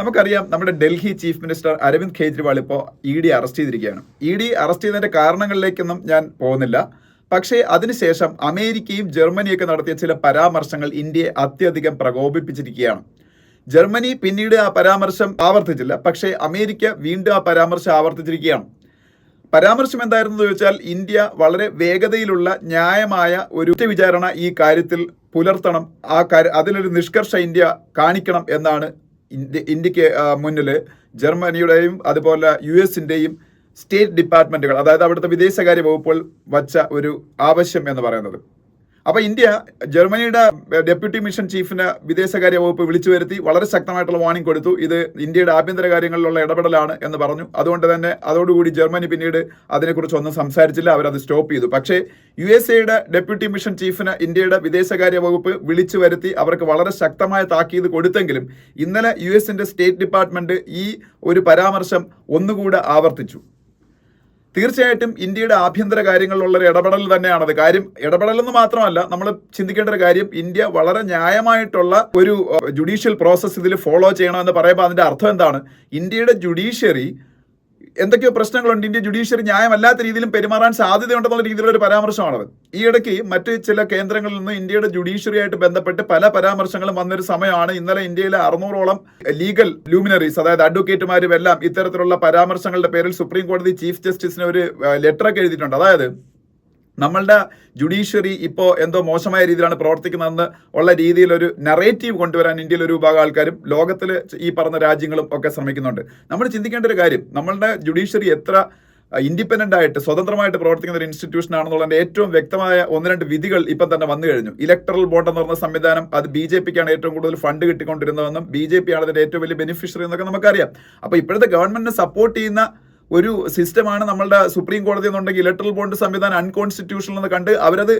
നമുക്കറിയാം നമ്മുടെ Delhi chief minister Arvind Kejriwal ഇപ്പോൾ ഇ ഡി അറസ്റ്റ് ചെയ്തിരിക്കുകയാണ്. ഇ ഡി അറസ്റ്റ് ചെയ്തതിന്റെ കാരണങ്ങളിലേക്കൊന്നും ഞാൻ പോകുന്നില്ല. പക്ഷേ അതിനുശേഷം അമേരിക്കയും ജർമ്മനിയൊക്കെ നടത്തിയ ചില പരാമർശങ്ങൾ ഇന്ത്യയെ അത്യധികം പ്രകോപിപ്പിച്ചിരിക്കുകയാണ്. ജർമ്മനി പിന്നീട് ആ പരാമർശം ആവർത്തിച്ചില്ല. പക്ഷേ അമേരിക്ക വീണ്ടും ആ പരാമർശം ആവർത്തിച്ചിരിക്കുകയാണ്. പരാമർശം എന്തായിരുന്നു ചോദിച്ചാൽ ഇന്ത്യ വളരെ വേഗതയിലുള്ള ന്യായമായ ഒരു വിചാരണ ഈ കാര്യത്തിൽ പുലർത്തണം. ആ കാര്യ അതിലൊരു നിഷ്കർഷ ഇന്ത്യ കാണിക്കണം എന്നാണ് ഇന്ത്യ ഇന്ത്യയ്ക്ക് മുന്നിൽ ജർമ്മനിയുടെയും അതുപോലെ യു എസിന്റെയും സ്റ്റേറ്റ് ഡിപ്പാർട്ട്മെന്റുകൾ അതായത് അവിടുത്തെ വിദേശകാര്യ വകുപ്പുകൾ വച്ച ഒരു ആവശ്യം എന്ന് പറയുന്നത്. അപ്പോൾ ഇന്ത്യ ജർമ്മനിയുടെ ഡെപ്യൂട്ടി മിഷൻ ചീഫിന് വിദേശകാര്യ വകുപ്പ് വിളിച്ചു വരുത്തി വളരെ ശക്തമായിട്ടുള്ള വാണിംഗ് കൊടുത്തു. ഇത് ഇന്ത്യയുടെ ആഭ്യന്തര കാര്യങ്ങളിലുള്ള ഇടപെടലാണ് എന്ന് പറഞ്ഞു. അതുകൊണ്ട് തന്നെ അതോടുകൂടി ജർമ്മനി പിന്നീട് അതിനെക്കുറിച്ച് ഒന്നും സംസാരിച്ചില്ല. അവരത് സ്റ്റോപ്പ് ചെയ്തു. പക്ഷേ യു എസ് എയുടെ ഡെപ്യൂട്ടി മിഷൻ ചീഫിന് ഇന്ത്യയുടെ വിദേശകാര്യ വകുപ്പ് വിളിച്ചു വരുത്തി അവർക്ക് വളരെ ശക്തമായ താക്കീത് കൊടുത്തെങ്കിലും ഇന്നലെ യു എസിന്റെ സ്റ്റേറ്റ് ഡിപ്പാർട്ട്മെന്റ് ഈ ഒരു പരാമർശം ഒന്നുകൂടെ ആവർത്തിച്ചു. തീർച്ചയായിട്ടും ഇന്ത്യയുടെ ആഭ്യന്തര കാര്യങ്ങളിലുള്ള ഒരു ഇടപെടൽ തന്നെയാണത് കാര്യം ഇടപെടലെന്ന് മാത്രമല്ല നമ്മൾ ചിന്തിക്കേണ്ട ഒരു കാര്യം ഇന്ത്യ വളരെ ന്യായമായിട്ടുള്ള ഒരു ജുഡീഷ്യൽ പ്രോസസ്സ് ഇതിൽ ഫോളോ ചെയ്യണമെന്ന് പറയുമ്പോൾ അതിന്റെ അർത്ഥം എന്താണ്? ഇന്ത്യയുടെ ജുഡീഷ്യറി എന്തൊക്കെയോ പ്രശ്നങ്ങളുണ്ട്. ഇന്ത്യ ജുഡീഷ്യറി ന്യായമല്ലാത്ത രീതിയിലും പെരുമാറാൻ സാധ്യതയുണ്ടെന്നുള്ള രീതിയിലുള്ള ഒരു പരാമർശമാണത്. ഈ ഇടയ്ക്ക് മറ്റ് ചില കേന്ദ്രങ്ങളിൽ നിന്ന് ഇന്ത്യയുടെ ജുഡീഷ്യറിയായിട്ട് ബന്ധപ്പെട്ട് പല പരാമർശങ്ങളും വന്നൊരു സമയമാണ് ഇന്നലെ ഇന്ത്യയിലെ അറുന്നൂറോളം ലീഗൽ ലൂമിനറീസ് അതായത് അഡ്വക്കേറ്റുമാരും എല്ലാം ഇത്തരത്തിലുള്ള പരാമർശങ്ങളുടെ പേരിൽ സുപ്രീം കോടതി ചീഫ് ജസ്റ്റിസിന് ഒരു ലെറ്ററൊക്കെ എഴുതിയിട്ടുണ്ട്. അതായത് നമ്മളുടെ ജുഡീഷ്യറി ഇപ്പോൾ എന്തോ മോശമായ രീതിയിലാണ് പ്രവർത്തിക്കുന്നതെന്ന് ഉള്ള രീതിയിലൊരു നറേറ്റീവ് കൊണ്ടുവരാൻ ഇന്ത്യയിലെ ഒരു വിഭാഗം ആൾക്കാരും ലോകത്തിൽ ഈ പറഞ്ഞ രാജ്യങ്ങളും ഒക്കെ ശ്രമിക്കുന്നുണ്ട്. നമ്മൾ ചിന്തിക്കേണ്ട ഒരു കാര്യം നമ്മളുടെ ജുഡീഷ്യറി എത്ര ഇൻഡിപെൻഡന്റ് ആയിട്ട് സ്വതന്ത്രമായിട്ട് പ്രവർത്തിക്കുന്ന ഒരു ഇൻസ്റ്റിറ്റ്യൂഷൻ ആണെന്നുള്ളതിന്റെ ഏറ്റവും വ്യക്തമായ ഒന്ന് രണ്ട് വിധികൾ ഇപ്പം തന്നെ വന്നു കഴിഞ്ഞു. ഇലക്ട്രൽ ബോണ്ട് എന്ന് പറഞ്ഞ സംവിധാനം അത് ബി ജെ പിക്കാണ് ഏറ്റവും കൂടുതൽ ഫണ്ട് കിട്ടിക്കൊണ്ടിരുന്നതെന്നും ബി ജെ പി ആണ് അതിന്റെ ഏറ്റവും വലിയ ബെനിഫിഷ്യറി എന്നൊക്കെ നമുക്കറിയാം. അപ്പോൾ ഇപ്പോഴത്തെ ഗവൺമെന്റിനെ സപ്പോർട്ട് ചെയ്യുന്ന ഒരു സിസ്റ്റമാണ് നമ്മളുടെ സുപ്രീം കോടതി എന്നുണ്ടെങ്കിൽ ഇലക്ട്രൽ ബോണ്ട് സംവിധാനം അൺകോൺസ്റ്റിറ്റ്യൂഷണൽ എന്ന് കണ്ട് അവരത്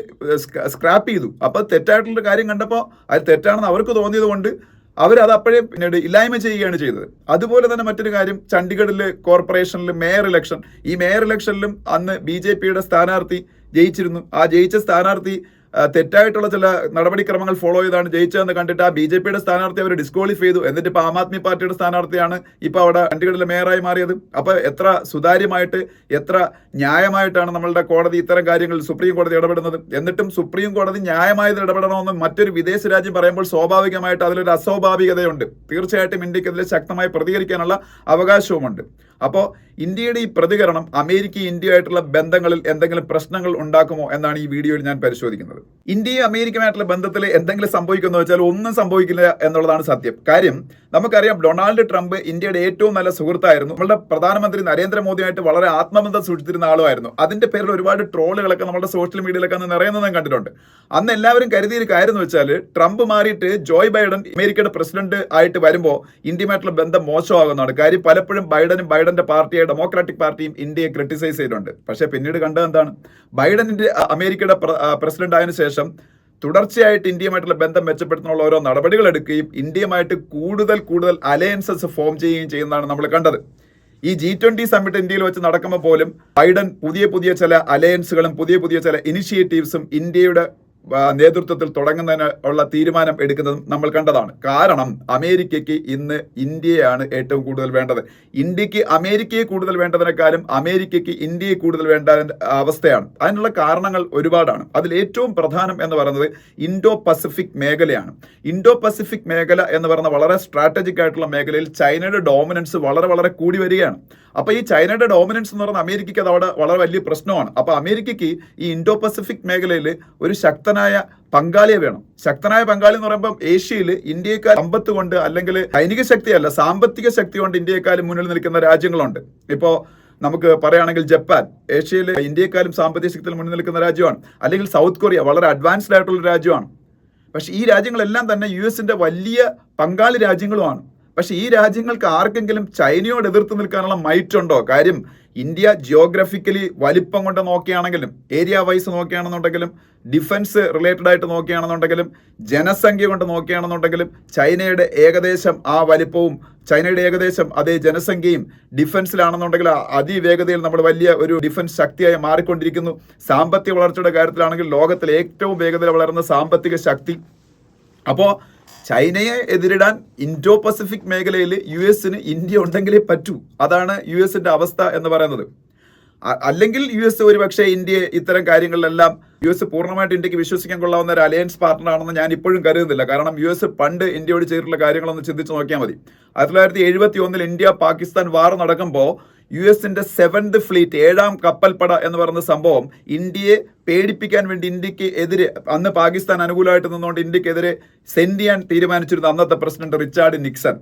സ്ക്രാപ്പ് ചെയ്തു. അപ്പോൾ തെറ്റായിട്ടുള്ള കാര്യം കണ്ടപ്പോൾ അത് തെറ്റാണെന്ന് അവർക്ക് തോന്നിയത് കൊണ്ട് അവരത് അപ്പോഴേ പിന്നീട് ഇല്ലായ്മ ചെയ്യുകയാണ് ചെയ്തത്. അതുപോലെ തന്നെ മറ്റൊരു കാര്യം ചണ്ഡീഗഡിലെ കോർപ്പറേഷനിൽ മേയർ ഇലക്ഷൻ ഈ മേയർ ഇലക്ഷനിലും അന്ന് ബി ജെ പിയുടെ സ്ഥാനാർത്ഥി ജയിച്ചിരുന്നു. ആ ജയിച്ച സ്ഥാനാർത്ഥി തെറ്റായിട്ടുള്ള ചില നടപടിക്രമങ്ങൾ ഫോളോ ചെയ്താണ് ജയിച്ചതെന്ന് കണ്ടിട്ട് ആ ബി ജെ പിയുടെ സ്ഥാനാർത്ഥി അവർ ഡിസ്ക്വാളിഫൈ ചെയ്തു. എന്നിട്ട് ഇപ്പോൾ ആം ആദ്മി പാർട്ടിയുടെ സ്ഥാനാർത്ഥിയാണ് ഇപ്പോൾ അവിടെ ചണ്ഡീഗഡിലെ മേയറായി മാറിയത്. അപ്പോൾ എത്ര സുതാര്യമായിട്ട് എത്ര ന്യായമായിട്ടാണ് നമ്മളുടെ കോടതി ഇത്തരം കാര്യങ്ങളിൽ സുപ്രീം കോടതി ഇടപെടുന്നത്. എന്നിട്ടും സുപ്രീം കോടതി ന്യായമായത് ഇടപെടണമെന്ന് മറ്റൊരു വിദേശ രാജ്യം പറയുമ്പോൾ സ്വാഭാവികമായിട്ട് അതിലൊരു അസ്വാഭാവികതയുണ്ട്. തീർച്ചയായിട്ടും ഇന്ത്യക്കെതിരെ ശക്തമായി പ്രതികരിക്കാനുള്ള അവകാശവുമുണ്ട്. അപ്പോൾ ഇന്ത്യയുടെ ഈ പ്രതികരണം അമേരിക്ക ഇന്ത്യയായിട്ടുള്ള ബന്ധങ്ങളിൽ എന്തെങ്കിലും പ്രശ്നങ്ങൾ ഉണ്ടാക്കുമോ എന്നാണ് ഈ വീഡിയോയിൽ ഞാൻ പരിശോധിക്കുന്നത്. ഇന്ത്യയും അമേരിക്കയുമായിട്ടുള്ള ബന്ധത്തിൽ എന്തെങ്കിലും സംഭവിക്കുമെന്ന് വെച്ചാൽ ഒന്നും സംഭവിക്കില്ല എന്നുള്ളതാണ് സത്യം. കാര്യം നമുക്കറിയാം ഡൊണാൾഡ് ട്രംപ് ഇന്ത്യയുടെ ഏറ്റവും നല്ല സുഹൃത്തായിരുന്നു. നമ്മളുടെ പ്രധാനമന്ത്രി നരേന്ദ്രമോദിയുമായിട്ട് വളരെ ആത്മബന്ധം സൂക്ഷിച്ചിരുന്ന ആളുമായിരുന്നു. അതിന്റെ പേരിൽ ഒരുപാട് ട്രോളുകളൊക്കെ നമ്മുടെ സോഷ്യൽ മീഡിയയിലൊക്കെ അന്ന് നിറയുന്നത് കണ്ടിട്ടുണ്ട്. അന്ന് എല്ലാവരും കരുതിയൊരു കാര്യം എന്ന് വെച്ചാൽ ട്രംപ് മാറിയിട്ട് ജോയ് ബൈഡൻ അമേരിക്കയുടെ പ്രസിഡന്റ് ആയിട്ട് വരുമ്പോൾ ഇന്ത്യയുമായിട്ടുള്ള ബന്ധം മോശമാകുന്നതാണ്. കാര്യം പലപ്പോഴും ബൈഡനും ബൈഡന്റെ പാർട്ടിയെ ഡെമോക്രാറ്റിക് പാർട്ടിയും ഇന്ത്യയെ ക്രിട്ടിസൈസ് ചെയ്തിട്ടുണ്ട്. പക്ഷേ പിന്നീട് കണ്ടത് എന്താണ്? ബൈഡനിന്റെ അമേരിക്കയുടെ പ്രസിഡന്റ് ശേഷം തുടർച്ചയായിട്ട് ഇന്ത്യയുമായിട്ടുള്ള ബന്ധം മെച്ചപ്പെടുത്തുന്നുള്ള ഓരോ നടപടികൾ എടുക്കുകയും ഇന്ത്യയുമായിട്ട് കൂടുതൽ കൂടുതൽ അലയൻസസ് ഫോം ചെയ്യുകയും ചെയ്യുന്നതാണ് നമ്മൾ കണ്ടത്. ഈ ജി ട്വന്റി സമ്മിറ്റ് ഇന്ത്യയിൽ വെച്ച് നടക്കുമ്പോൾ പോലും ബൈഡൻ പുതിയ പുതിയ ചില അലയൻസുകളും പുതിയ പുതിയ ചില ഇനിഷ്യേറ്റീവ്സും ഇന്ത്യയുടെ നേതൃത്വത്തിൽ തുടങ്ങുന്നതിന് ഉള്ള തീരുമാനം എടുക്കുന്നതും നമ്മൾ കണ്ടതാണ്. കാരണം അമേരിക്കയ്ക്ക് ഇന്ന് ഇന്ത്യയാണ് ഏറ്റവും കൂടുതൽ വേണ്ടത്. ഇന്ത്യയ്ക്ക് അമേരിക്കയെ കൂടുതൽ വേണ്ടതിനേക്കാളും അമേരിക്കയ്ക്ക് ഇന്ത്യയെ കൂടുതൽ വേണ്ട അവസ്ഥയാണ്. അതിനുള്ള കാരണങ്ങൾ ഒരുപാടാണ്. അതിൽ ഏറ്റവും പ്രധാനം എന്ന് പറയുന്നത് ഇൻഡോ പസഫിക് മേഖലയാണ്. ഇൻഡോ പസഫിക് മേഖല എന്ന് പറയുന്ന വളരെ സ്ട്രാറ്റജിക് ആയിട്ടുള്ള മേഖലയിൽ ചൈനയുടെ ഡോമിനൻസ് വളരെ വളരെ കൂടി വരികയാണ്. അപ്പോൾ ഈ ചൈനയുടെ ഡോമിനൻസ് എന്ന് പറയുന്നത് അമേരിക്കയ്ക്ക് അത് അവിടെ വളരെ വലിയ പ്രശ്നമാണ്. അപ്പോൾ അമേരിക്കയ്ക്ക് ഈ ഇൻഡോ പസഫിക് മേഖലയിൽ ഒരു ശക്തനായ പങ്കാളിയെ വേണം. ശക്തനായ പങ്കാളി എന്ന് പറയുമ്പോൾ ഏഷ്യയിൽ ഇന്ത്യയെക്കാൾ സമ്പത്ത് കൊണ്ട് അല്ലെങ്കിൽ സൈനിക ശക്തിയല്ല സാമ്പത്തിക ശക്തി കൊണ്ട് ഇന്ത്യയെക്കാളും മുന്നിൽ നിൽക്കുന്ന രാജ്യങ്ങളുണ്ട്. ഇപ്പോൾ നമുക്ക് പറയുകയാണെങ്കിൽ ജപ്പാൻ ഏഷ്യയിൽ ഇന്ത്യയെക്കാളും സാമ്പത്തിക ശക്തിയിൽ മുന്നിൽ നിൽക്കുന്ന രാജ്യമാണ്. അല്ലെങ്കിൽ സൗത്ത് കൊറിയ വളരെ അഡ്വാൻസ്ഡ് ആയിട്ടുള്ള രാജ്യമാണ്. പക്ഷേ ഈ രാജ്യങ്ങളെല്ലാം തന്നെ യു വലിയ പങ്കാളി രാജ്യങ്ങളുമാണ്. പക്ഷെ ഈ രാജ്യങ്ങൾക്ക് ആർക്കെങ്കിലും ചൈനയോട് എതിർത്ത് നിൽക്കാനുള്ള മൈറ്റ് ഉണ്ടോ കാര്യം ഇന്ത്യ ജിയോഗ്രഫിക്കലി വലിപ്പം കൊണ്ട് നോക്കുകയാണെങ്കിലും ഏരിയ വൈസ് നോക്കുകയാണെന്നുണ്ടെങ്കിലും ഡിഫൻസ് റിലേറ്റഡ് ആയിട്ട് നോക്കുകയാണെന്നുണ്ടെങ്കിലും ജനസംഖ്യ കൊണ്ട് നോക്കുകയാണെന്നുണ്ടെങ്കിലും ചൈനയുടെ ഏകദേശം ആ വലിപ്പവും ചൈനയുടെ ഏകദേശം അതേ ജനസംഖ്യയും ഡിഫൻസിലാണെന്നുണ്ടെങ്കിൽ അതിവേഗതയിൽ നമ്മൾ വലിയ ഒരു ഡിഫൻസ് ശക്തിയായി മാറിക്കൊണ്ടിരിക്കുന്നു. സാമ്പത്തിക വളർച്ചയുടെ കാര്യത്തിലാണെങ്കിൽ ലോകത്തിലെ ഏറ്റവും വേഗതയിൽ വളർന്ന സാമ്പത്തിക ശക്തി. അപ്പോൾ ചൈനയെ എതിരിടാൻ ഇൻഡോ പസഫിക് മേഖലയിൽ യു എസിന് ഇന്ത്യ ഉണ്ടെങ്കിലേ പറ്റൂ. അതാണ് യു എസിന്റെ അവസ്ഥ എന്ന് പറയുന്നത്. അല്ലെങ്കിൽ യു എസ് ഒരുപക്ഷെ ഇന്ത്യയെ ഇത്തരം കാര്യങ്ങളിലെല്ലാം യു എസ് പൂർണമായിട്ട് ഇന്ത്യയ്ക്ക് വിശ്വസിക്കാൻ കൊള്ളാവുന്ന ഒരു അലയൻസ് പാർട്ണർ ആണെന്ന് ഞാൻ ഇപ്പോഴും കരുതുന്നില്ല. കാരണം യു എസ് പണ്ട് ഇന്ത്യയോട് ചെയ്തിട്ടുള്ള കാര്യങ്ങളൊന്ന് ചിന്തിച്ച് നോക്കിയാൽ മതി. ആയിരത്തി തൊള്ളായിരത്തി എഴുപത്തി ഒന്നിൽ ഇന്ത്യ പാകിസ്ഥാൻ വാർ നടക്കുമ്പോൾ യു എസിന്റെ സെവൻത് ഫ്ലീറ്റ് ഏഴാം കപ്പൽപ്പട എന്ന് പറയുന്ന സംഭവം ഇന്ത്യയെ പേടിപ്പിക്കാൻ വേണ്ടി ഇന്ത്യയ്ക്ക് എതിരെ അന്ന് പാകിസ്ഥാൻ അനുകൂലമായിട്ട് നിന്നുകൊണ്ട് ഇന്ത്യക്കെതിരെ സെൻഡ് ചെയ്യാൻ തീരുമാനിച്ചിരുന്ന അന്നത്തെ പ്രസിഡന്റ് റിച്ചാർഡ് നിക്സൺ.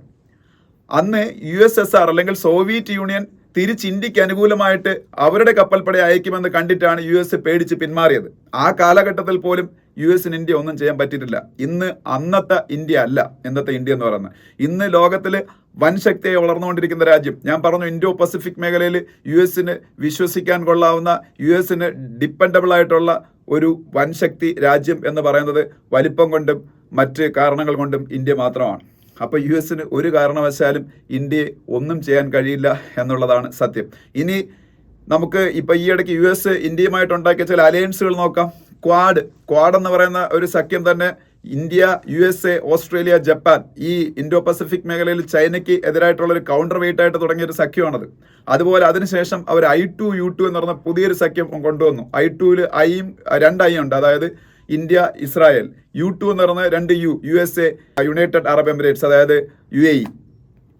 അന്ന് യു എസ് എസ് ആർ അല്ലെങ്കിൽ സോവിയറ്റ് യൂണിയൻ തിരിച്ച് ഇന്ത്യയ്ക്ക് അനുകൂലമായിട്ട് അവരുടെ കപ്പൽപ്പടയെ അയക്കുമെന്ന് കണ്ടിട്ടാണ് യു എസ് പേടിച്ച് പിന്മാറിയത്. ആ കാലഘട്ടത്തിൽ പോലും യു എസിന് ഇന്ത്യ ഒന്നും ചെയ്യാൻ പറ്റിയിട്ടില്ല. ഇന്ന് അന്നത്തെ ഇന്ത്യ അല്ല ഇന്നത്തെ ഇന്ത്യ എന്ന് പറയുന്നത്. ഇന്ന് ലോകത്തിൽ വൻ ശക്തിയെ വളർന്നുകൊണ്ടിരിക്കുന്ന രാജ്യം. ഞാൻ പറഞ്ഞു ഇൻഡോ പസഫിക് മേഖലയിൽ യു എസിന് വിശ്വസിക്കാൻ കൊള്ളാവുന്ന യു എസിന് ഡിപ്പെൻഡബിൾ ആയിട്ടുള്ള ഒരു വൻ ശക്തി രാജ്യം എന്ന് പറയുന്നത് വലിപ്പം കൊണ്ടും മറ്റ് കാരണങ്ങൾ കൊണ്ടും ഇന്ത്യ മാത്രമാണ്. അപ്പോൾ യു എസിന് ഒരു കാരണവശാലും ഇന്ത്യയെ ഒന്നും ചെയ്യാൻ കഴിയില്ല എന്നുള്ളതാണ് സത്യം. ഇനി നമുക്ക് ഇപ്പൊ ഈ ഇടയ്ക്ക് യു എസ് ഇന്ത്യയുമായിട്ട് ഉണ്ടാക്കിയ ചില അലയൻസുകൾ നോക്കാം. ക്വാഡ്. ക്വാഡ് എന്ന് പറയുന്ന ഒരു സഖ്യം തന്നെ India U S A Australia Japan ഈ ഇൻഡോ പസഫിക് മേഖലയിൽ ചൈനയ്ക്ക് എതിരായിട്ടുള്ള ഒരു കൗണ്ടർ വെയിറ്റ് ആയിട്ട് തുടങ്ങിയ ഒരു സഖ്യമാണത്. അതുപോലെ അതിനുശേഷം അവർ ഐ ടു യു ടു എന്ന് പറഞ്ഞ പുതിയൊരു സഖ്യം കൊണ്ടുവന്നു. ഐ ടുവിൽ ഐയും രണ്ട് ഐ ഉണ്ട്. അതായത് ഇന്ത്യ ഇസ്രായേൽ. യു ടു എന്ന് പറയുന്നത് രണ്ട് U U S A United Arab Emirates അതായത് യു എ ഇ.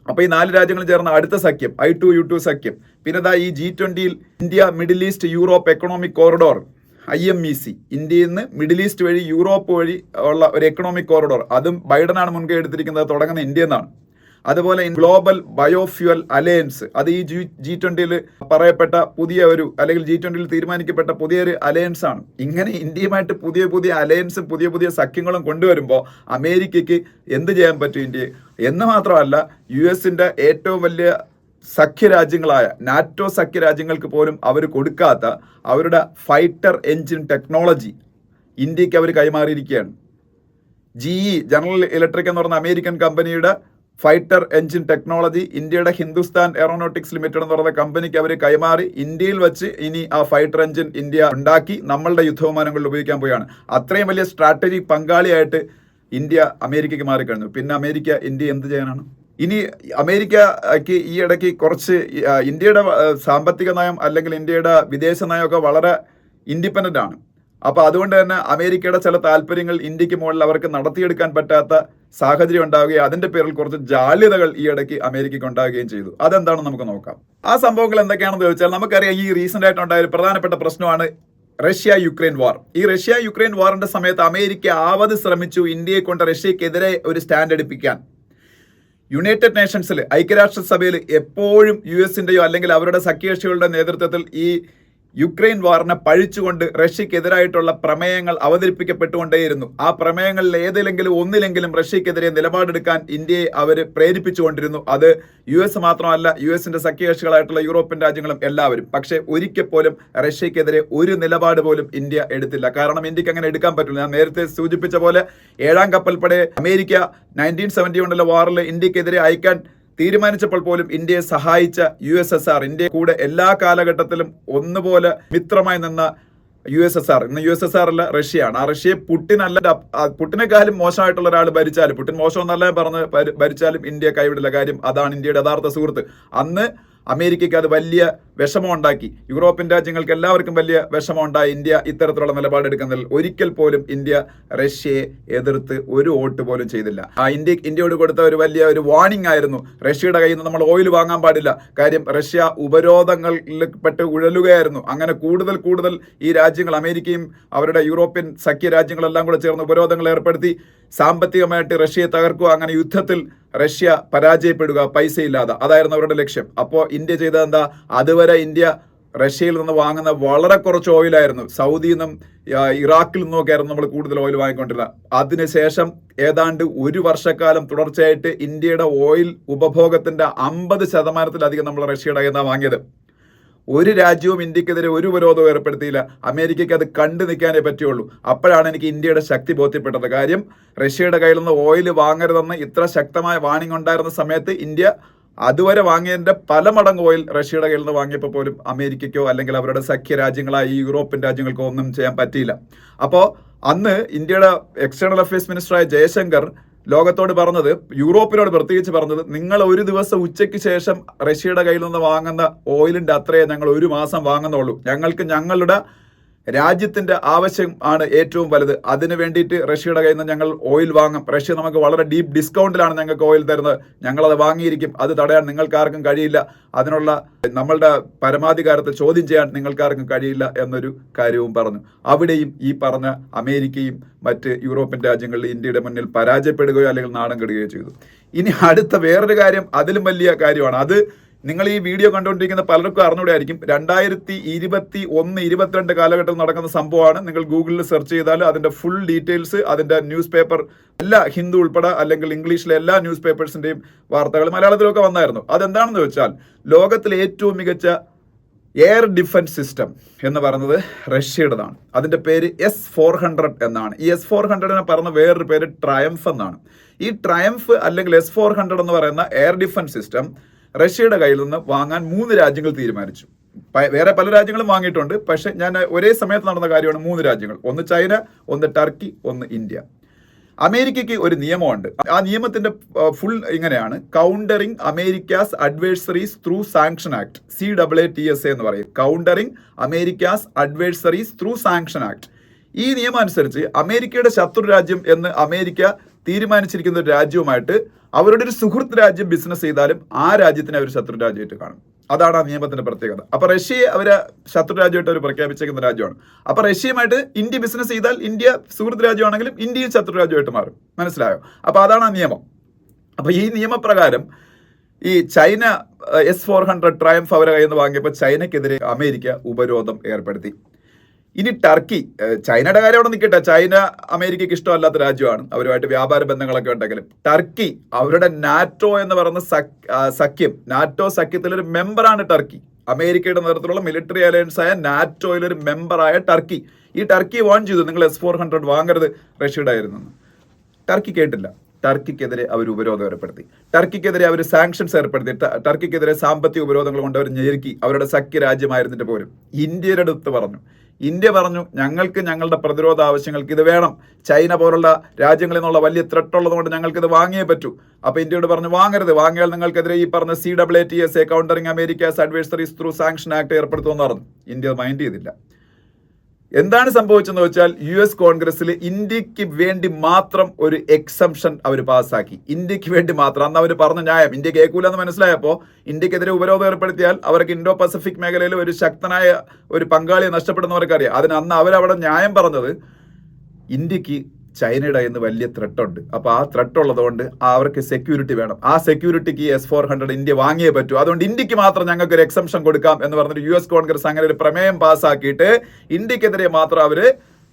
അപ്പൊ ഈ നാല് രാജ്യങ്ങൾ ചേർന്ന അടുത്ത സഖ്യം ഐ ടു യു ടു സഖ്യം. പിന്നെ ഈ G ട്വന്റിയിൽ India Middle East Europe economic corridor I M E C ഇന്ത്യയിൽ നിന്ന് മിഡിൽ ഈസ്റ്റ് വഴി യൂറോപ്പ് വഴി ഉള്ള ഒരു എക്കണോമിക് കോറിഡോർ അതും ബൈഡനാണ് മുൻകൈ എടുത്തിരിക്കുന്നത്. തുടങ്ങുന്ന ഇന്ത്യ എന്നാണ് അതുപോലെ ഗ്ലോബൽ ബയോഫ്യുവൽ അലയൻസ് അത് ഈ ജി ജി ട്വന്റിയിൽ പറയപ്പെട്ട പുതിയ ഒരു അല്ലെങ്കിൽ ജി ട്വന്റിയിൽ തീരുമാനിക്കപ്പെട്ട പുതിയൊരു അലയൻസ് ആണ്. ഇങ്ങനെ ഇന്ത്യയുമായിട്ട് പുതിയ പുതിയ അലയൻസും പുതിയ പുതിയ സഖ്യങ്ങളും കൊണ്ടുവരുമ്പോൾ അമേരിക്കയ്ക്ക് എന്ത് ചെയ്യാൻ പറ്റും ഇന്ത്യയെ? എന്ന് മാത്രമല്ല യു എസിന്റെ ഏറ്റവും വലിയ സഖ്യരാജ്യങ്ങളായ നാറ്റോ സഖ്യരാജ്യങ്ങൾക്ക് പോലും അവർ കൊടുക്കാത്ത അവരുടെ ഫൈറ്റർ എഞ്ചിൻ ടെക്നോളജി ഇന്ത്യയ്ക്ക് അവർ കൈമാറിയിരിക്കുകയാണ്. ജി ഇ ജനറൽ ഇലക്ട്രിക് എന്ന് പറയുന്ന അമേരിക്കൻ കമ്പനിയുടെ ഫൈറ്റർ എഞ്ചിൻ ടെക്നോളജി ഇന്ത്യയുടെ ഹിന്ദുസ്ഥാൻ എയറോനോട്ടിക്സ് ലിമിറ്റഡ് എന്ന് പറയുന്ന കമ്പനിക്ക് അവർ കൈമാറി ഇന്ത്യയിൽ വെച്ച് ഇനി ആ ഫൈറ്റർ എഞ്ചിൻ ഇന്ത്യ ഉണ്ടാക്കി നമ്മളുടെ യുദ്ധവിമാനങ്ങളിൽ ഉപയോഗിക്കാൻ പോവുകയാണ്. അത്രയും വലിയ സ്ട്രാറ്റജിക് പങ്കാളിയായിട്ട് ഇന്ത്യ അമേരിക്കയ്ക്ക് മാറിക്കഴിഞ്ഞു. പിന്നെ അമേരിക്ക ഇന്ത്യ എന്ത് ചെയ്യാനാണ്? ഇനി അമേരിക്കയ്ക്ക് ഈ ഇടയ്ക്ക് കുറച്ച് ഇന്ത്യയുടെ സാമ്പത്തിക നയം അല്ലെങ്കിൽ ഇന്ത്യയുടെ വിദേശ നയമൊക്കെ വളരെ ഇൻഡിപെൻഡന്റ് ആണ്. അപ്പോൾ അതുകൊണ്ട് തന്നെ അമേരിക്കയുടെ ചില താല്പര്യങ്ങൾ ഇന്ത്യയ്ക്ക് മുകളിൽ അവർക്ക് നടത്തിയെടുക്കാൻ പറ്റാത്ത സാഹചര്യം ഉണ്ടാവുകയും അതിന്റെ പേരിൽ കുറച്ച് ജാള്യതകൾ ഈ ഇടയ്ക്ക് അമേരിക്കയ്ക്ക് ഉണ്ടാവുകയും ചെയ്തു. അതെന്താണെന്ന് നമുക്ക് നോക്കാം. ആ സംഭവങ്ങൾ എന്തൊക്കെയാണെന്ന് ചോദിച്ചാൽ നമുക്കറിയാം ഈ റീസെന്റ് ആയിട്ട് ഉണ്ടായ ഒരു പ്രധാനപ്പെട്ട പ്രശ്നമാണ് റഷ്യ യുക്രൈൻ വാർ. ഈ റഷ്യ യുക്രൈൻ വാറിന്റെ സമയത്ത് അമേരിക്ക ആവത് ശ്രമിച്ചു ഇന്ത്യയെ കൊണ്ട് റഷ്യക്കെതിരെ ഒരു സ്റ്റാൻഡ് എടുപ്പിക്കാൻ യുണൈറ്റഡ് നേഷൻസിൽ ഐക്യരാഷ്ട്രസഭയിൽ എപ്പോഴും യു എസിന്റെയോ അല്ലെങ്കിൽ അവരുടെ സഖ്യകക്ഷികളുടെ നേതൃത്വത്തിൽ ഈ യുക്രൈൻ വാറിനെ പഴിച്ചുകൊണ്ട് റഷ്യക്കെതിരായിട്ടുള്ള പ്രമേയങ്ങൾ അവതരിപ്പിക്കപ്പെട്ടുകൊണ്ടേയിരുന്നു. ആ പ്രമേയങ്ങളിൽ ഏതെങ്കിലും ഒന്നിലെങ്കിലും റഷ്യക്കെതിരെ നിലപാടെടുക്കാൻ ഇന്ത്യയെ അവർ പ്രേരിപ്പിച്ചുകൊണ്ടിരുന്നു. അത് യു എസ് മാത്രമല്ല യു എസിന്റെ സഖ്യകക്ഷികളായിട്ടുള്ള യൂറോപ്യൻ രാജ്യങ്ങളും എല്ലാവരും. പക്ഷേ ഒരിക്കൽ പോലും റഷ്യക്കെതിരെ ഒരു നിലപാട് പോലും ഇന്ത്യ എടുത്തില്ല. കാരണം ഇന്ത്യയ്ക്ക് അങ്ങനെ എടുക്കാൻ പറ്റില്ല. ഞാൻ നേരത്തെ സൂചിപ്പിച്ച പോലെ ഏഴാം കപ്പൽപ്പടെ അമേരിക്ക നയന്റീൻ സെവന്റി വണ്ണിലെ വാറിൽ ഇന്ത്യക്കെതിരെ അയക്കാൻ തീരുമാനിച്ചപ്പോൾ പോലും ഇന്ത്യയെ സഹായിച്ച U S S R India കൂടെ എല്ലാ കാലഘട്ടത്തിലും ഒന്നുപോലെ മിത്രമായി നിന്ന യു എസ് എസ് ആർ. ഇന്ന് യു എസ് എസ് ആർ അല്ല റഷ്യയാണ്. ആ റഷ്യയെ പുട്ടിൻ അല്ല ആ പുട്ടിനെക്കാളും മോശമായിട്ടുള്ള ഒരാൾ ഭരിച്ചാലും പുട്ടിൻ മോശം എന്നല്ല പറഞ്ഞ് ഭരിച്ചാലും ഇന്ത്യ കൈവിടില്ല. കാര്യം അതാണ് ഇന്ത്യയുടെ യഥാർത്ഥ സുഹൃത്ത്. അന്ന് അമേരിക്കയ്ക്ക് അത് വലിയ വിഷമം ഉണ്ടാക്കി യൂറോപ്യൻ രാജ്യങ്ങൾക്ക് എല്ലാവർക്കും വലിയ വിഷമമുണ്ടായി. ഇന്ത്യ ഇത്തരത്തിലുള്ള നിലപാടെടുക്കുന്നതിൽ ഒരിക്കൽ പോലും ഇന്ത്യ റഷ്യയെ എതിർത്ത് ഒരു വോട്ട് പോലും ചെയ്തില്ല. ആ ഇന്ത്യ ഇന്ത്യയോട് കൊടുത്ത ഒരു വലിയ ഒരു വാണിംഗ് ആയിരുന്നു. റഷ്യയുടെ കയ്യിൽ നിന്ന് നമ്മൾ ഓയിൽ വാങ്ങാൻ പാടില്ല. കാര്യം റഷ്യ ഉപരോധങ്ങളിൽ പെട്ട് ഉഴലുകയായിരുന്നു. അങ്ങനെ കൂടുതൽ കൂടുതൽ ഈ രാജ്യങ്ങൾ അമേരിക്കയും അവരുടെ യൂറോപ്യൻ സഖ്യ രാജ്യങ്ങളെല്ലാം കൂടെ ചേർന്ന് ഉപരോധങ്ങൾ ഏർപ്പെടുത്തി. സാമ്പത്തികമായിട്ട് റഷ്യയെ തകർക്കുക അങ്ങനെ യുദ്ധത്തിൽ റഷ്യ പരാജയപ്പെടുക പൈസയില്ലാതെ. അതായിരുന്നു അവരുടെ ലക്ഷ്യം. അപ്പോൾ ഇന്ത്യ ചെയ്തത് എന്താ? അതുവരെ ഇന്ത്യ റഷ്യയിൽ നിന്ന് വാങ്ങുന്ന വളരെ കുറച്ച് ഓയിലായിരുന്നു സൗദിയിൽ നിന്നും ഇറാഖിൽ നിന്നൊക്കെ ആയിരുന്നു നമ്മൾ കൂടുതൽ ഓയിൽ വാങ്ങിക്കൊണ്ടിരുന്നത്. അതിനുശേഷം ഏതാണ്ട് ഒരു വർഷക്കാലം തുടർച്ചയായിട്ട് ഇന്ത്യയുടെ ഓയിൽ ഉപഭോഗത്തിന്റെ അമ്പത് ശതമാനത്തിലധികം നമ്മൾ റഷ്യയുടെ കയ്യിൽ വാങ്ങിയത്. ഒരു രാജ്യവും ഇന്ത്യക്കെതിരെ ഒരു വിരോധവും ഏർപ്പെടുത്തിയില്ല. അമേരിക്കയ്ക്ക് അത് കണ്ടു നിൽക്കാനേ പറ്റുള്ളൂ. അപ്പോഴാണ് എനിക്ക് ഇന്ത്യയുടെ ശക്തി ബോധ്യപ്പെട്ടത്. കാര്യം റഷ്യയുടെ കയ്യിൽ നിന്ന് ഓയിൽ വാങ്ങരുതെന്ന് ഇത്ര ശക്തമായ വാണിംഗ് ഉണ്ടായിരുന്ന സമയത്ത് ഇന്ത്യ അതുവരെ വാങ്ങിയതിന്റെ പല മടങ്ങ് ഓയിൽ റഷ്യയുടെ കയ്യിൽ നിന്ന് വാങ്ങിയപ്പോൾ പോലും അമേരിക്കയ്ക്കോ അല്ലെങ്കിൽ അവരുടെ സഖ്യ രാജ്യങ്ങളായ യൂറോപ്യൻ രാജ്യങ്ങൾക്കോ ഒന്നും ചെയ്യാൻ പറ്റിയില്ല. അപ്പോൾ അന്ന് ഇന്ത്യയുടെ എക്സ്റ്റേണൽ അഫയേഴ്സ് മിനിസ്റ്ററായ ജയശങ്കർ ലോകത്തോട് പറഞ്ഞത് യൂറോപ്പിനോട് പ്രത്യേകിച്ച് പറഞ്ഞത് നിങ്ങൾ ഒരു ദിവസം ഉച്ചയ്ക്ക് ശേഷം റഷ്യയുടെ കയ്യിൽ നിന്ന് വാങ്ങുന്ന ഓയിലിന്റെ അത്രയേ ഞങ്ങൾ ഒരു മാസം വാങ്ങുന്നുള്ളൂ. ഞങ്ങൾക്ക് ഞങ്ങളുടെ രാജ്യത്തിന്റെ ആവശ്യം ആണ് ഏറ്റവും വലുത്. അതിന് വേണ്ടിയിട്ട് റഷ്യയുടെ കയ്യിൽ നിന്ന് ഞങ്ങൾ ഓയിൽ വാങ്ങും. റഷ്യ നമുക്ക് വളരെ ഡീപ്പ് ഡിസ്കൗണ്ടിലാണ് ഞങ്ങൾക്ക് ഓയിൽ തരുന്നത്. ഞങ്ങളത് വാങ്ങിയിരിക്കും. അത് തടയാൻ നിങ്ങൾക്കാർക്കും കഴിയില്ല. അതിനുള്ള നമ്മളുടെ പരമാധികാരത്തെ ചോദ്യം ചെയ്യാൻ നിങ്ങൾക്കാർക്കും കഴിയില്ല എന്നൊരു കാര്യവും പറഞ്ഞു. അവിടെയും ഈ പറഞ്ഞ അമേരിക്കയും മറ്റ് യൂറോപ്യൻ രാജ്യങ്ങളിൽ ഇന്ത്യയുടെ മുന്നിൽ പരാജയപ്പെടുകയോ അല്ലെങ്കിൽ നാണം കെടുകയോ ചെയ്തു. ഇനി അടുത്ത വേറൊരു കാര്യം അതിലും വലിയ കാര്യമാണ്. അത് നിങ്ങൾ ഈ വീഡിയോ കണ്ടുകൊണ്ടിരിക്കുന്ന പലർക്കും അറിഞ്ഞൂടായിരിക്കും രണ്ടായിരത്തി ഇരുപത്തി ഒന്ന് ഇരുപത്തിരണ്ട് കാലഘട്ടത്തിൽ നടക്കുന്ന സംഭവമാണ്. നിങ്ങൾ ഗൂഗിളിൽ സെർച്ച് ചെയ്താൽ അതിന്റെ ഫുൾ ഡീറ്റെയിൽസ് അതിന്റെ ന്യൂസ് പേപ്പർ എല്ലാ ഹിന്ദു ഉൾപ്പെടെ അല്ലെങ്കിൽ ഇംഗ്ലീഷിലെ എല്ലാ ന്യൂസ് പേപ്പേഴ്സിന്റെയും വാർത്തകൾ മലയാളത്തിലൊക്കെ വന്നായിരുന്നു. അതെന്താണെന്ന് വെച്ചാൽ ലോകത്തിലെ ഏറ്റവും മികച്ച എയർ ഡിഫൻസ് സിസ്റ്റം എന്ന് പറയുന്നത് റഷ്യയുടേതാണ്. അതിന്റെ പേര് എസ് ഫോർ ഹൺഡ്രഡ് എന്നാണ്. ഈ എസ് ഫോർ ഹൺഡ്രഡിനെ പറഞ്ഞ വേറൊരു പേര് ട്രയംഫ് എന്നാണ്. ഈ ട്രയംഫ് അല്ലെങ്കിൽ എസ് ഫോർ ഹൺഡ്രഡ് എന്ന് പറയുന്ന എയർ ഡിഫൻസ് സിസ്റ്റം റഷ്യയുടെ കയ്യിൽ നിന്ന് വാങ്ങാൻ മൂന്ന് രാജ്യങ്ങൾ തീരുമാനിച്ചു. വേറെ പല രാജ്യങ്ങളും വാങ്ങിയിട്ടുണ്ട്. പക്ഷെ ഞാൻ ഒരേ സമയത്ത് നടന്ന കാര്യമാണ് മൂന്ന് രാജ്യങ്ങൾ. ഒന്ന് ചൈന ഒന്ന് ടർക്കി ഒന്ന് ഇന്ത്യ. അമേരിക്കയ്ക്ക് ഒരു നിയമമുണ്ട്. ആ നിയമത്തിന്റെ ഫുൾ ഇങ്ങനെയാണ്. Countering America's adversaries through sanction act C double A T S എന്ന് പറയും. Countering America's adversaries through sanction act ഈ നിയമം അനുസരിച്ച് അമേരിക്കയുടെ ശത്രു രാജ്യം എന്ന് അമേരിക്ക തീരുമാനിച്ചിരിക്കുന്ന ഒരു രാജ്യവുമായിട്ട് അവരുടെ ഒരു സുഹൃത്ത് രാജ്യം ബിസിനസ് ചെയ്താലും ആ രാജ്യത്തിനെ അവർ ശത്രു രാജ്യമായിട്ട് കാണും. അതാണ് ആ നിയമത്തിന്റെ പ്രത്യേകത. അപ്പൊ റഷ്യയെ അവർ ശത്രു രാജ്യമായിട്ട് അവർ പ്രഖ്യാപിച്ചേക്കുന്ന രാജ്യമാണ്. അപ്പൊ റഷ്യയുമായിട്ട് ഇന്ത്യ ബിസിനസ് ചെയ്താൽ ഇന്ത്യ സുഹൃത്ത് രാജ്യമാണെങ്കിലും ഇന്ത്യയും ശത്രു രാജ്യമായിട്ട് മാറും. മനസ്സിലായോ? അപ്പൊ അതാണ് ആ നിയമം. അപ്പൊ ഈ നിയമപ്രകാരം ഈ China S four hundred triumph അവരെ കയ്യിൽ നിന്ന് വാങ്ങിയപ്പോൾ ചൈനക്കെതിരെ അമേരിക്ക ഉപരോധം ഏർപ്പെടുത്തി. ഇനി ടർക്കി ചൈനയുടെ കാര്യം അവിടെ നിൽക്കട്ടെ. ചൈന അമേരിക്കയ്ക്ക് ഇഷ്ടമല്ലാത്ത രാജ്യമാണ്. അവരുമായിട്ട് വ്യാപാര ബന്ധങ്ങളൊക്കെ ഉണ്ടെങ്കിലും. ടർക്കി അവരുടെ നാറ്റോ എന്ന് പറയുന്ന സഖ്യം നാറ്റോ സഖ്യത്തിലൊരു മെമ്പറാണ് ടർക്കി. അമേരിക്കയുടെ നേതൃത്വത്തിലുള്ള മിലിറ്ററി അലയൻസ് ആയ നാറ്റോയിലൊരു മെമ്പറായ ടർക്കി. ഈ ടർക്കി വാൺ ചെയ്തു. നിങ്ങൾ എസ് ഫോർ ഹൺഡ്രഡ് വാങ്ങരുത്. റഷ്യയുടെ ആയിരുന്നു ടർക്കി കേട്ടില്ല. ടർക്കിക്കെതിരെ അവർ ഉപരോധം ഏർപ്പെടുത്തി. ടർക്കിക്കെതിരെ അവർ സാങ്ഷൻസ് ഏർപ്പെടുത്തി. ടർക്കിക്കെതിരെ സാമ്പത്തിക ഉപരോധങ്ങൾ കൊണ്ട് അവർ ഞെരുക്കി. അവരുടെ സഖ്യ രാജ്യമായിരുന്നിട്ട് പോലും. ഇന്ത്യയുടെ അടുത്ത് പറഞ്ഞു. ഇന്ത്യ പറഞ്ഞു ഞങ്ങൾക്ക് ഞങ്ങളുടെ പ്രതിരോധ ആവശ്യങ്ങൾക്ക് ഇത് വേണം. ചൈന പോലുള്ള രാജ്യങ്ങളിൽ നിന്നുള്ള വലിയ ത്രെട്ട് ഉള്ളതുകൊണ്ട് ഞങ്ങൾക്ക് ഇത് വാങ്ങിയേ പറ്റൂ. അപ്പോൾ ഇന്ത്യയോട് പറഞ്ഞു വാങ്ങരുത്. വാങ്ങിയാൽ നിങ്ങൾക്കെതിരെ ഈ പറഞ്ഞ C W T S A countering America's advisories through sanction act ഏർപ്പെടുത്തുമെന്ന് പറഞ്ഞു. ഇന്ത്യ മൈൻഡ് ചെയ്തില്ല. എന്താണ് സംഭവിച്ചെന്ന് വെച്ചാൽ യു എസ് കോൺഗ്രസിൽ ഇന്ത്യയ്ക്ക് വേണ്ടി മാത്രം ഒരു എക്സംഷൻ അവർ പാസ്സാക്കി. ഇന്ത്യയ്ക്ക് വേണ്ടി മാത്രം. അന്ന് അവർ പറഞ്ഞ ന്യായം ഇന്ത്യ കേൾക്കൂലെന്ന് മനസ്സിലായപ്പോൾ ഇന്ത്യക്കെതിരെ ഉപരോധം ഏർപ്പെടുത്തിയാൽ അവർക്ക് ഇൻഡോ പസഫിക് മേഖലയിൽ ഒരു ശക്തനായ ഒരു പങ്കാളിയെ നഷ്ടപ്പെടുന്നവർക്കറിയാം. അതിന് അന്ന് അവരവിടെ ന്യായം പറഞ്ഞത് ഇന്ത്യയ്ക്ക് ചൈനയുടെ ഇന്ന് വലിയ ത്രെട്ട് ഉണ്ട്. അപ്പൊ ആ ത്രെട്ട് ഉള്ളതുകൊണ്ട് അവർക്ക് സെക്യൂരിറ്റി വേണം. ആ സെക്യൂരിറ്റിക്ക് എസ് ഫോർ ഹൺഡ്രഡ് ഇന്ത്യ വാങ്ങിയേ പറ്റൂ. അതുകൊണ്ട് ഇന്ത്യയ്ക്ക് മാത്രം ഞങ്ങൾക്ക് ഒരു എക്സംഷൻ കൊടുക്കാം എന്ന് പറഞ്ഞിട്ട് യു എസ് കോൺഗ്രസ് അങ്ങനെ ഒരു പ്രമേയം പാസ്സാക്കിയിട്ട് ഇന്ത്യക്കെതിരെ മാത്രം അവർ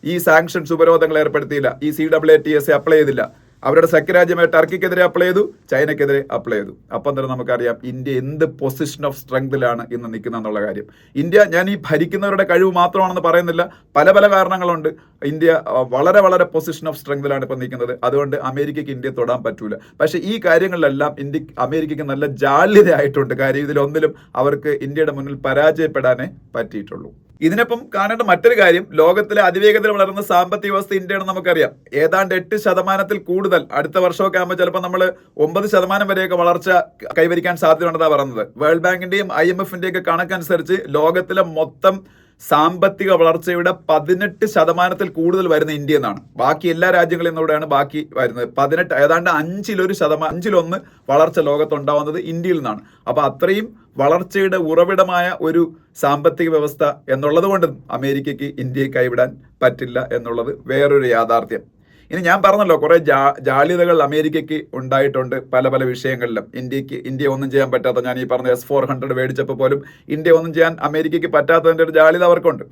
ഈ സാങ്ഷൻസ് ഉപരോധങ്ങൾ ഏർപ്പെടുത്തിയില്ല. ഈ C W T S apply ചെയ്തില്ല. അവരുടെ സഖ്യരാജ്യമായ ടർക്കിക്കെതിരെ അപ്ലൈ ചെയ്തു ചൈനക്കെതിരെ അപ്ലൈ ചെയ്തു. അപ്പം തന്നെ നമുക്കറിയാം ഇന്ത്യ എന്ത് പൊസിഷൻ ഓഫ് സ്ട്രെങ്തിലാണ് ഇന്ന് നിൽക്കുന്നത് എന്നുള്ള കാര്യം. ഇന്ത്യ ഞാൻ ഈ ഭരിക്കുന്നവരുടെ കഴിവ് മാത്രമാണെന്ന് പറയുന്നില്ല. പല പല കാരണങ്ങളുണ്ട്. ഇന്ത്യ വളരെ വളരെ പൊസിഷൻ ഓഫ് സ്ട്രെങ്തിലാണ് ഇപ്പം നിൽക്കുന്നത്. അതുകൊണ്ട് അമേരിക്കയ്ക്ക് ഇന്ത്യ തൊടാൻ പറ്റൂല. പക്ഷേ ഈ കാര്യങ്ങളിലെല്ലാം ഇന്ത്യ അമേരിക്കയ്ക്ക് നല്ല ജാള്യതയായിട്ടുണ്ട്. കാര്യം ഇതിലൊന്നിലും അവർക്ക് ഇന്ത്യയുടെ മുന്നിൽ പരാജയപ്പെടാനേ പറ്റിയിട്ടുള്ളൂ. ഇതിനൊപ്പം കാണേണ്ട മറ്റൊരു കാര്യം ലോകത്തിലെ അതിവേഗത്തിൽ വളർന്ന സാമ്പത്തിക വ്യവസ്ഥ ഇന്ത്യയാണെന്ന് നമുക്കറിയാം. ഏതാണ്ട് എട്ട് ശതമാനത്തിൽ കൂടുതൽ അടുത്ത വർഷമൊക്കെ ആകുമ്പോൾ ചിലപ്പോൾ നമ്മൾ ഒമ്പത് ശതമാനം വരെയൊക്കെ വളർച്ച കൈവരിക്കാൻ സാധ്യതയുണ്ടെന്നാണ് പറയുന്നത്. വേൾഡ് ബാങ്കിന്റെയും ഐ എം എഫിന്റെയും ഒക്കെ കണക്കനുസരിച്ച് ലോകത്തിലെ മൊത്തം സാമ്പത്തിക വളർച്ചയുടെ പതിനെട്ട് ശതമാനത്തിൽ കൂടുതൽ വരുന്ന ഇന്ത്യ എന്നാണ്. ബാക്കി എല്ലാ രാജ്യങ്ങളിൽ നിന്നൂടെയാണ് ബാക്കി വരുന്നത്. പതിനെട്ട് ഏതാണ്ട് അഞ്ചിലൊരു ശതമാനം അഞ്ചിലൊന്ന് വളർച്ച ലോകത്തുണ്ടാവുന്നത് ഇന്ത്യയിൽ നിന്നാണ്. അപ്പൊ അത്രയും വളർച്ചയുടെ ഉറവിടമായ ഒരു സാമ്പത്തിക വ്യവസ്ഥ എന്നുള്ളത് കൊണ്ട് അമേരിക്കയ്ക്ക് ഇന്ത്യയെ കൈവിടാൻ പറ്റില്ല എന്നുള്ളത് വേറൊരു യാഥാർത്ഥ്യം. ഇനി ഞാൻ പറഞ്ഞല്ലോ കുറേ ജാ ജാള്യതകൾ അമേരിക്കയ്ക്ക് ഉണ്ടായിട്ടുണ്ട് പല പല വിഷയങ്ങളിലും. ഇന്ത്യയ്ക്ക് ഇന്ത്യ ഒന്നും ചെയ്യാൻ പറ്റാത്ത ഞാൻ ഈ പറഞ്ഞ എസ് ഫോർ ഹൺഡ്രഡ് മേടിച്ചപ്പോൾ പോലും ഇന്ത്യ ഒന്നും ചെയ്യാൻ അമേരിക്കയ്ക്ക് പറ്റാത്തതിന്റെ ഒരു ജാള്യത അവർക്കുണ്ട്.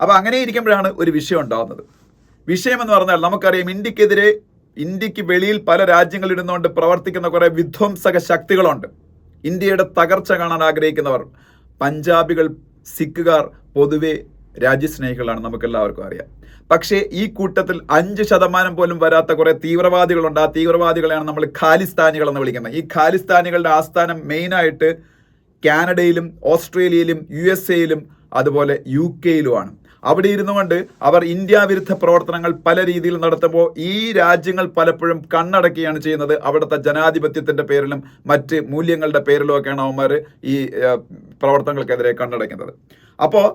അപ്പോൾ അങ്ങനെ ഇരിക്കുമ്പോഴാണ് ഒരു വിഷയം ഉണ്ടാകുന്നത്. വിഷയം എന്ന് പറഞ്ഞാൽ നമുക്കറിയാം ഇന്ത്യക്കെതിരെ ഇന്ത്യയ്ക്ക് വെളിയിൽ പല രാജ്യങ്ങളിരുന്നുകൊണ്ട് പ്രവർത്തിക്കുന്ന കുറേ വിധ്വംസക ശക്തികളുണ്ട്. ഇന്ത്യയുടെ തകർച്ച കാണാൻ ആഗ്രഹിക്കുന്നവർ പഞ്ചാബികൾ സിഖുകാർ പൊതുവെ രാജ്യസ്നേഹികളാണ് നമുക്കെല്ലാവർക്കും അറിയാം. പക്ഷേ ഈ കൂട്ടത്തിൽ അഞ്ച് ശതമാനം പോലും വരാത്ത കുറെ തീവ്രവാദികളുണ്ട്. ആ തീവ്രവാദികളെയാണ് നമ്മൾ ഖാലിസ്ഥാനികൾ എന്ന് വിളിക്കുന്നത്. ഈ ഖാലിസ്ഥാനികളുടെ ആസ്ഥാനം മെയിനായിട്ട് കാനഡയിലും ഓസ്ട്രേലിയയിലും യു എസ് എയിലും അതുപോലെ യു കെയിലുമാണ് അവിടെ ഇരുന്നു കൊണ്ട് അവർ ഇന്ത്യ വിരുദ്ധ പ്രവർത്തനങ്ങൾ പല രീതിയിൽ നടത്തുമ്പോൾ ഈ രാജ്യങ്ങൾ പലപ്പോഴും കണ്ണടക്കുകയാണ് ചെയ്യുന്നത്. അവിടുത്തെ ജനാധിപത്യത്തിന്റെ പേരിലും മറ്റ് മൂല്യങ്ങളുടെ പേരിലും ഒക്കെയാണ് അവന്മാർ ഈ പ്രവർത്തനങ്ങൾക്കെതിരെ കണ്ണടയ്ക്കുന്നത്. അപ്പോൾ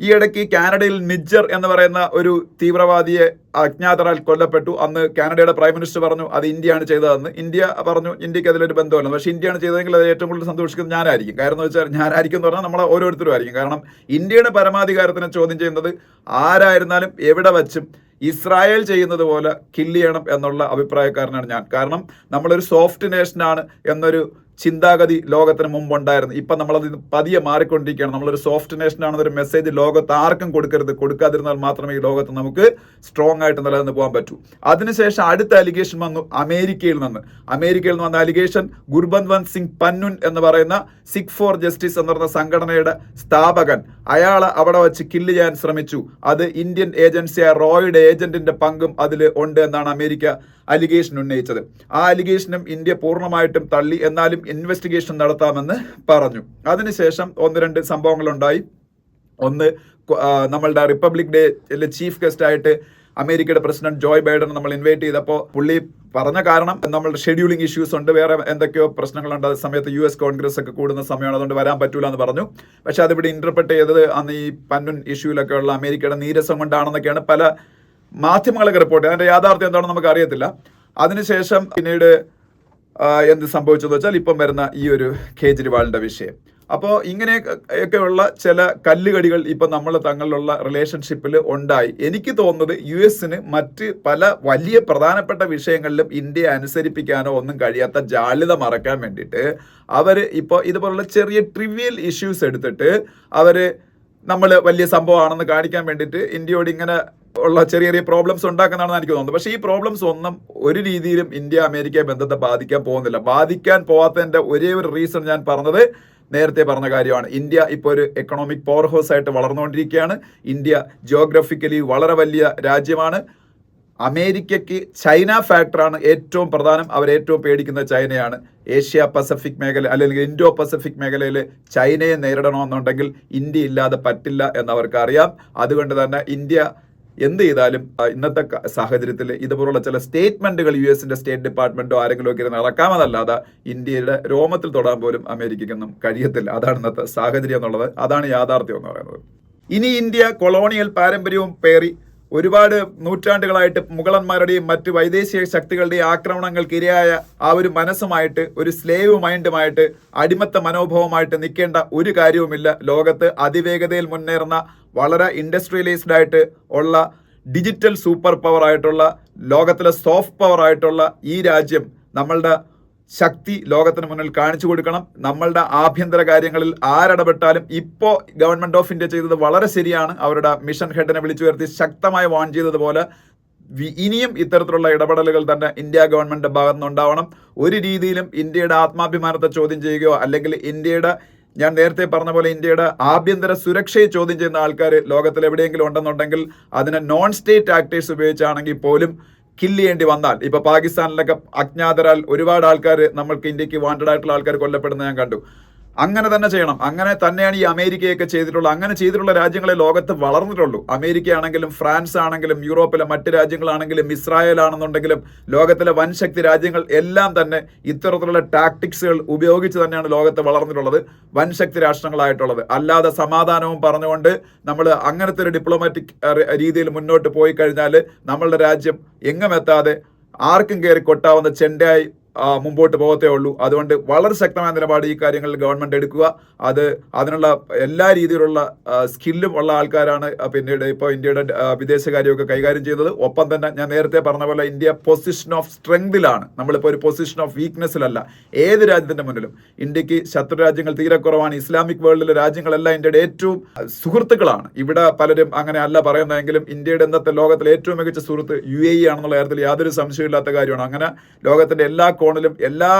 ഈ ഇടയ്ക്ക് കാനഡയിൽ നിജ്ജർ എന്ന് പറയുന്ന ഒരു തീവ്രവാദിയെ അജ്ഞാതരാൽ കൊല്ലപ്പെട്ടു. അന്ന് കാനഡയുടെ പ്രൈം മിനിസ്റ്റർ പറഞ്ഞു അത് ഇന്ത്യയാണ് ചെയ്തതെന്ന്. ഇന്ത്യ പറഞ്ഞു ഇന്ത്യയ്ക്ക് അതിലൊരു ബന്ധമല്ല പക്ഷേ ഇന്ത്യയാണ് ചെയ്തതെങ്കിൽ അത് ഏറ്റവും കൂടുതൽ സന്തോഷിക്കുന്നത് ഞാനായിരിക്കും. കാരണം എന്ന് വെച്ചാൽ ഞാനായിരിക്കും എന്ന് പറഞ്ഞാൽ നമ്മളെ ഓരോരുത്തരും ആയിരിക്കും. കാരണം ഇന്ത്യയുടെ പരമാധികാരത്തിനെ ചോദ്യം ചെയ്യുന്നത് ആരായിരുന്നാലും എവിടെ വച്ചും ഇസ്രായേൽ ചെയ്യുന്നത് പോലെ കില്ല് ചെയ്യണം എന്നുള്ള അഭിപ്രായക്കാരനാണ് ഞാൻ. കാരണം നമ്മളൊരു സോഫ്റ്റ് നേഷനാണ് എന്നൊരു ചിന്താഗതി ലോകത്തിന് മുമ്പ് ഉണ്ടായിരുന്നു ഇപ്പൊ നമ്മളത് പതിയെ മാറിക്കൊണ്ടിരിക്കുകയാണ്. നമ്മളൊരു സോഫ്റ്റ് നേഷൻ ആണെന്നൊരു മെസ്സേജ് ലോകത്ത് ആർക്കും കൊടുക്കരുത്. കൊടുക്കാതിരുന്നാൽ മാത്രമേ ഈ ലോകത്ത് നമുക്ക് സ്ട്രോങ് ആയിട്ട് നിലനിന്ന് പോകാൻ പറ്റൂ. അതിനുശേഷം അടുത്ത അലിഗേഷൻ വന്നു അമേരിക്കയിൽ നിന്ന്. അമേരിക്കയിൽ നിന്ന് വന്ന അലിഗേഷൻ ഗുർബന്ത്വന്ത് സിംഗ് പന്നുൻ എന്ന് പറയുന്ന സിഖ് ഫോർ ജസ്റ്റിസ് എന്ന് പറയുന്ന സംഘടനയുടെ സ്ഥാപകൻ. അയാൾ അവിടെ വെച്ച് കില്ല് ചെയ്യാൻ ശ്രമിച്ചു. അത് ഇന്ത്യൻ ഏജൻസിയായ റോയുടെ ഏജന്റിന്റെ പങ്കും അതിൽ ഉണ്ട് എന്നാണ് അമേരിക്ക അലിഗേഷൻ ഉന്നയിച്ചത്. ആ അലിഗേഷനും ഇന്ത്യ പൂർണമായിട്ടും തള്ളി എന്നാലും ഇൻവെസ്റ്റിഗേഷൻ നടത്താമെന്ന് പറഞ്ഞു. അതിനുശേഷം ഒന്ന് രണ്ട് സംഭവങ്ങളുണ്ടായി. ഒന്ന് നമ്മളുടെ റിപ്പബ്ലിക് ഡേ ചീഫ് ഗസ്റ്റ് ആയിട്ട് അമേരിക്കയുടെ പ്രസിഡന്റ് ജോയ് ബൈഡൻ നമ്മൾ ഇൻവൈറ്റ് ചെയ്തപ്പോൾ പുള്ളി പറഞ്ഞ കാരണം നമ്മളുടെ ഷെഡ്യൂളിംഗ് ഇഷ്യൂസ് ഉണ്ട്. വേറെ എന്തൊക്കെയോ പ്രശ്നങ്ങളുണ്ട്. ആ സമയത്ത് യു എസ് കോൺഗ്രസ് ഒക്കെ കൂടുന്ന സമയമാണ്. അതുകൊണ്ട് വരാൻ പറ്റൂല എന്ന് പറഞ്ഞു. പക്ഷെ അതിവിടെ ഇന്റർപ്രറ്റ് ചെയ്തത് അന്ന് ഈ പന്നുൻ ഇഷ്യൂലൊക്കെ ഉള്ള അമേരിക്കയുടെ നീരസം കൊണ്ടാണെന്നൊക്കെയാണ് പല മാധ്യമങ്ങളൊക്കെ റിപ്പോർട്ട് അതിന്റെ യാഥാർത്ഥ്യം എന്താണെന്ന് നമുക്ക് അറിയത്തില്ല. അതിനുശേഷം പിന്നീട് എന്ത് സംഭവിച്ചെന്ന് വെച്ചാൽ ഇപ്പം വരുന്ന ഈ ഒരു കേജ്രിവാളിന്റെ വിഷയം. അപ്പോൾ ഇങ്ങനെ ഒക്കെയുള്ള ചില കല്ലുകടികൾ ഇപ്പം നമ്മൾ തങ്ങളിലുള്ള റിലേഷൻഷിപ്പിൽ ഉണ്ടായി. എനിക്ക് തോന്നുന്നത് യു എസിന് മറ്റ് പല വലിയ പ്രധാനപ്പെട്ട വിഷയങ്ങളിലും ഇന്ത്യയെ അനുസരിപ്പിക്കാനോ ഒന്നും കഴിയാത്ത ജാള്യത മറക്കാൻ വേണ്ടിയിട്ട് അവർ ഇപ്പോൾ ഇതുപോലുള്ള ചെറിയ ട്രിവിയൽ ഇഷ്യൂസ് എടുത്തിട്ട് അവർ നമ്മൾ വലിയ സംഭവമാണെന്ന് കാണിക്കാൻ വേണ്ടിയിട്ട് ഇന്ത്യയോട് ഇങ്ങനെ ഉള്ള ചെറിയ ചെറിയ പ്രോബ്ലംസ് ഉണ്ടാക്കുന്നതാണെന്ന് എനിക്ക് തോന്നുന്നത് പക്ഷേ ഈ പ്രോബ്ലംസ് ഒന്നും ഒരു രീതിയിലും ഇന്ത്യ അമേരിക്ക ബന്ധത്തെ ബാധിക്കാൻ പോകുന്നില്ല. ബാധിക്കാൻ പോകാത്തതിന്റെ ഒരേ ഒരു റീസൺ ഞാൻ പറഞ്ഞത് നേരത്തെ പറഞ്ഞ കാര്യമാണ്. ഇന്ത്യ ഇപ്പോൾ ഒരു എക്കണോമിക് പവർ ഹൗസ് ആയിട്ട് വളർന്നുകൊണ്ടിരിക്കുകയാണ്. ഇന്ത്യ ജിയോഗ്രഫിക്കലി വളരെ വലിയ രാജ്യമാണ്. അമേരിക്കയ്ക്ക് ചൈന ഫാക്ടറാണ് ഏറ്റവും പ്രധാനം. അവർ ഏറ്റവും പേടിക്കുന്ന ചൈനയാണ്. ഏഷ്യ പസഫിക് മേഖല അല്ലെങ്കിൽ ഇൻഡോ പസഫിക് മേഖലയിൽ ചൈനയെ നേരിടണമെന്നുണ്ടെങ്കിൽ ഇന്ത്യ ഇല്ലാതെ പറ്റില്ല എന്നവർക്കറിയാം അതുകൊണ്ട് തന്നെ ഇന്ത്യ എന്ത് ചെയ്താലും ഇന്നത്തെ സാഹചര്യത്തിൽ ഇതുപോലുള്ള ചില സ്റ്റേറ്റ്മെന്റുകൾ യു എസിന്റെ സ്റ്റേറ്റ് ഡിപ്പാർട്ട്മെന്റോ ആരെങ്കിലും ഒക്കെ നടക്കാമെന്നല്ലാതെ ഇന്ത്യയുടെ രോമത്തിൽ തൊടാൻ പോലും അമേരിക്കയ്ക്കൊന്നും കഴിയത്തില്ല. അതാണ് ഇന്നത്തെ സാഹചര്യം എന്നുള്ളത്. അതാണ് യാഥാർത്ഥ്യം എന്ന് പറയുന്നത്. ഇനി ഇന്ത്യ കൊളോണിയൽ പാരമ്പര്യവും പേറി ഒരുപാട് നൂറ്റാണ്ടുകളായിട്ട് മുഗളന്മാരുടെയും മറ്റ് വൈദേശിക ശക്തികളുടെയും ആക്രമണങ്ങൾക്കിരയായ ആ ഒരു മനസ്സുമായിട്ട് ഒരു സ്ലേവ് മൈൻഡുമായിട്ട് അടിമത്ത മനോഭാവമായിട്ട് നിൽക്കേണ്ട ഒരു കാര്യവുമില്ല. ലോകത്ത് അതിവേഗതയിൽ മുന്നേറുന്ന വളരെ ഇൻഡസ്ട്രിയലൈസ്ഡ് ആയിട്ട് ഉള്ള ഡിജിറ്റൽ സൂപ്പർ പവർ ആയിട്ടുള്ള ലോകത്തിലെ സോഫ്റ്റ് പവർ ആയിട്ടുള്ള ഈ രാജ്യം നമ്മളുടെ ശക്തി ലോകത്തിന് മുന്നിൽ കാണിച്ചു കൊടുക്കണം. നമ്മളുടെ ആഭ്യന്തര കാര്യങ്ങളിൽ ആരിടപെട്ടാലും ഇപ്പോൾ ഗവൺമെന്റ് ഓഫ് ഇന്ത്യ ചെയ്തത് വളരെ ശരിയാണ്. അവരുടെ മിഷൻ ഹെഡിനെ വിളിച്ചു വരുത്തി ശക്തമായി വാൺ ചെയ്തതുപോലെ ഇനിയും ഇത്തരത്തിലുള്ള ഇടപെടലുകൾ തന്നെ ഇന്ത്യ ഗവൺമെന്റിന്റെ ഭാഗത്തു നിന്നുണ്ടാവണം ഒരു രീതിയിലും ഇന്ത്യയുടെ ആത്മാഭിമാനത്തെ ചോദ്യം ചെയ്യുകയോ അല്ലെങ്കിൽ ഇന്ത്യയുടെ ഞാൻ നേരത്തെ പറഞ്ഞ പോലെ ഇന്ത്യയുടെ ആഭ്യന്തര സുരക്ഷയെ ചോദ്യം ചെയ്യുന്ന ആൾക്കാർ ലോകത്തിൽ എവിടെയെങ്കിലും ഉണ്ടെന്നുണ്ടെങ്കിൽ അതിനെ നോൺ സ്റ്റേറ്റ് ആക്ടേഴ്സ് ഉപയോഗിച്ചാണെങ്കിൽ പോലും കില്ല് ചെയ്യേണ്ടി വന്നാൽ ഇപ്പൊ പാകിസ്ഥാനിലൊക്കെ അജ്ഞാതരാൽ ഒരുപാട് ആൾക്കാർ നമ്മൾക്ക് ഇന്ത്യയ്ക്ക് വാണ്ടഡ് ആയിട്ടുള്ള ആൾക്കാർ കൊല്ലപ്പെടുന്നത് ഞാൻ കണ്ടു. അങ്ങനെ തന്നെ ചെയ്യണം. അങ്ങനെ തന്നെയാണ് ഈ അമേരിക്കയൊക്കെ ചെയ്തിട്ടുള്ളത് അങ്ങനെ ചെയ്തിട്ടുള്ള രാജ്യങ്ങളെ ലോകത്ത് വളർന്നിട്ടുള്ളൂ. അമേരിക്ക ആണെങ്കിലും ഫ്രാൻസ് ആണെങ്കിലും യൂറോപ്പിലെ മറ്റ് രാജ്യങ്ങളാണെങ്കിലും ഇസ്രായേൽ ആണെന്നുണ്ടെങ്കിലും ലോകത്തിലെ വൻശക്തി രാജ്യങ്ങൾ എല്ലാം തന്നെ ഇത്തരത്തിലുള്ള ടാക്ടിക്സുകൾ ഉപയോഗിച്ച് തന്നെയാണ് ലോകത്ത് വളർന്നിട്ടുള്ളത്. വൻശക്തി രാഷ്ട്രങ്ങളായിട്ടുള്ളത്. അല്ലാതെ സമാധാനവും പറഞ്ഞുകൊണ്ട് നമ്മൾ അങ്ങനത്തെ ഒരു ഡിപ്ലോമാറ്റിക് രീതിയിൽ മുന്നോട്ട് പോയി കഴിഞ്ഞാൽ നമ്മളുടെ രാജ്യം എങ്ങുമെത്താതെ ആർക്കും കയറി കൊട്ടാവുന്ന ചെണ്ടയായി മുമ്പോട്ട് പോകത്തേ ഉള്ളൂ. അതുകൊണ്ട് വളരെ ശക്തമായ നിലപാട് ഈ കാര്യങ്ങളിൽ ഗവൺമെന്റ് എടുക്കുക. അത് അതിനുള്ള എല്ലാ രീതിയിലുള്ള സ്കില്ലും ഉള്ള ആൾക്കാരാണ് പിന്നീട് ഇപ്പോൾ ഇന്ത്യയുടെ വിദേശകാര്യമൊക്കെ കൈകാര്യം ചെയ്തത് ഒപ്പം തന്നെ ഞാൻ നേരത്തെ പറഞ്ഞ പോലെ ഇന്ത്യ പൊസിഷൻ ഓഫ് സ്ട്രെങ്തിലാണ് നമ്മളിപ്പോൾ ഒരു പൊസിഷൻ ഓഫ് വീക്ക്നെസ്സിലല്ല ഏത് രാജ്യത്തിന്റെ മുന്നിലും. ഇന്ത്യയ്ക്ക് ശത്രു രാജ്യങ്ങൾ തീരെ കുറവാണ്. ഇസ്ലാമിക് വേൾഡിലെ രാജ്യങ്ങളെല്ലാം ഇന്ത്യയുടെ ഏറ്റവും സുഹൃത്തുക്കളാണ്. ഇവിടെ പലരും അങ്ങനെ അല്ല പറയുന്നതെങ്കിലും ഇന്ത്യയുടെ ഇന്നത്തെ ലോകത്തിലെ ഏറ്റവും മികച്ച സുഹൃത്ത് യു എ ആണെന്നുള്ള കാര്യത്തിൽ യാതൊരു സംശയമില്ലാത്ത കാര്യമാണ്. അങ്ങനെ ലോകത്തിന്റെ എല്ലാ കോണിലും എല്ലാ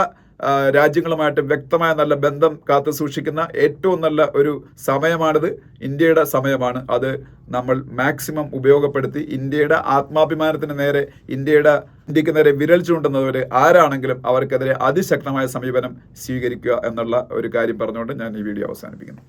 രാജ്യങ്ങളുമായിട്ട് വ്യക്തമായ നല്ല ബന്ധം കാത്തു സൂക്ഷിക്കുന്ന ഏറ്റവും നല്ല ഒരു സമയമാണിത്. ഇന്ത്യയുടെ സമയമാണ്. അത് നമ്മൾ മാക്സിമം ഉപയോഗപ്പെടുത്തി ഇന്ത്യയുടെ ആത്മാഭിമാനത്തിന് നേരെ ഇന്ത്യയുടെ ഇന്ത്യയ്ക്ക് നേരെ വിരൽ ചൂണ്ടുന്നവർ ആരാണെങ്കിലും അവർക്കെതിരെ അതിശക്തമായ സമീപനം സ്വീകരിക്കുക എന്നുള്ള ഒരു കാര്യം പറഞ്ഞുകൊണ്ട് ഞാൻ ഈ വീഡിയോ അവസാനിപ്പിക്കുന്നു.